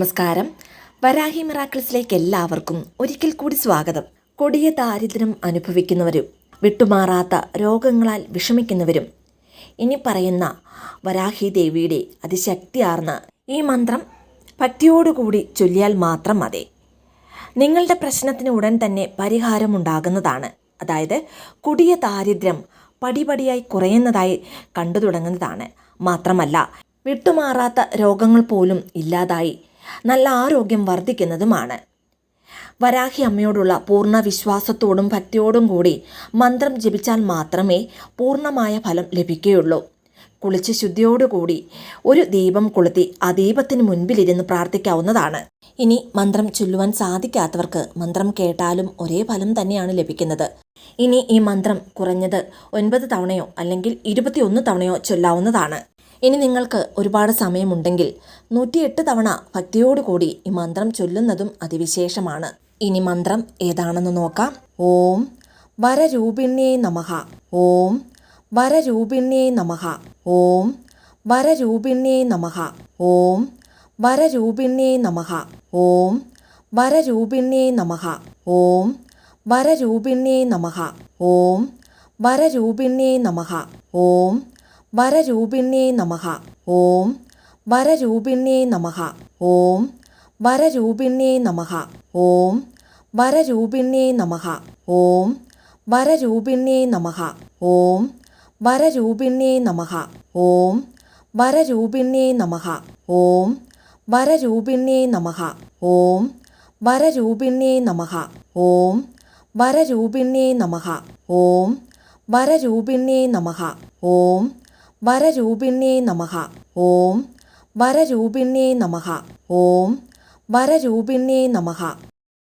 നമസ്കാരം. വരാഹി മിറാക്കിൾസിലേക്ക് എല്ലാവർക്കും ഒരിക്കൽ കൂടി സ്വാഗതം. കൊടിയ ദാരിദ്ര്യം അനുഭവിക്കുന്നവരും വിട്ടുമാറാത്ത രോഗങ്ങളാൽ വിഷമിക്കുന്നവരും. ഇനി പറയുന്ന വരാഹി ദേവിയുടെ അതിശക്തിയാർന്ന ഈ മന്ത്രം ഭക്തിയോടുകൂടി ചൊല്ലിയാൽ മാത്രം മതി. നിങ്ങളുടെ പ്രശ്നത്തിന് ഉടൻ തന്നെ പരിഹാരമുണ്ടാകുന്നതാണ്. അതായത് കൊടിയ ദാരിദ്ര്യം പടിപടിയായി കുറയുന്നതായി കണ്ടു തുടങ്ങുന്നതാണ്. മാത്രമല്ല വിട്ടുമാറാത്ത രോഗങ്ങൾ പോലും ഇല്ലാതായി നല്ല ആരോഗ്യം വർദ്ധിക്കുന്നതുമാണ്. വരാഹി അമ്മയോടുള്ള പൂർണ വിശ്വാസത്തോടും ഭക്തിയോടും കൂടി മന്ത്രം ജപിച്ചാൽ മാത്രമേ പൂർണമായ ഫലം ലഭിക്കുകയുള്ളൂ. കുളിച്ച് ശുദ്ധിയോടുകൂടി ഒരു ദീപം കൊളുത്തി ആ ദീപത്തിന് മുൻപിലിരുന്ന് പ്രാർത്ഥിക്കാവുന്നതാണ്. ഇനി മന്ത്രം ചൊല്ലുവാൻ സാധിക്കാത്തവർക്ക് മന്ത്രം കേട്ടാലും ഒരേ ഫലം തന്നെയാണ് ലഭിക്കുന്നത്. ഇനി ഈ മന്ത്രം കുറഞ്ഞത് ഒൻപത് തവണയോ അല്ലെങ്കിൽ ഇരുപത്തിയൊന്ന് തവണയോ ചൊല്ലാവുന്നതാണ്. ഇനി നിങ്ങൾക്ക് ഒരുപാട് സമയമുണ്ടെങ്കിൽ നൂറ്റിയെട്ട് തവണ ഭക്തിയോടുകൂടി ഈ മന്ത്രം ചൊല്ലുന്നതും അതിവിശേഷമാണ്. ഇനി മന്ത്രം ഏതാണെന്ന് നോക്കാം. ഓം വരരൂപിണ്യേ നമഹ ഓം വരരൂപിണ്യേ നമഹ ഓം വരരൂപിണ്യേ നമഹ ഓം വരരൂപിണ്യേ നമഹ ഓം വരരൂപിണ്യേ നമഹ ഓം വരരൂപിണ്യേ നമഹ ഓം വരരൂപിണ്യേ നമഹ ഓം വരരൂപിണ്യേ നമഃ ഓം വരരൂപിണ്യേ നമഃ ഓം വരരൂപിണ്യേ നമഃ ഓം വരരൂപിണ്യേ നമഃ ഓം വരരൂപിണ്യേ നമഃ ഓം വരരൂപിണ്യേ നമഃ ഓം വരരൂപിണ്യേ നമഃ ഓം വരരൂപിണ്യേ നമഃ ഓം വരരൂപിണ്യേ നമഃ ഓം വരരൂപിണ്യേ നമഃ ഓം വരരൂപിണ്യേ നമഃ ഓം വരരൂപിണ്യേ നമഃ. ഓം വരരൂപിണ്യേ നമഃ. ഓം വരരൂപിണ്യേ നമഃ.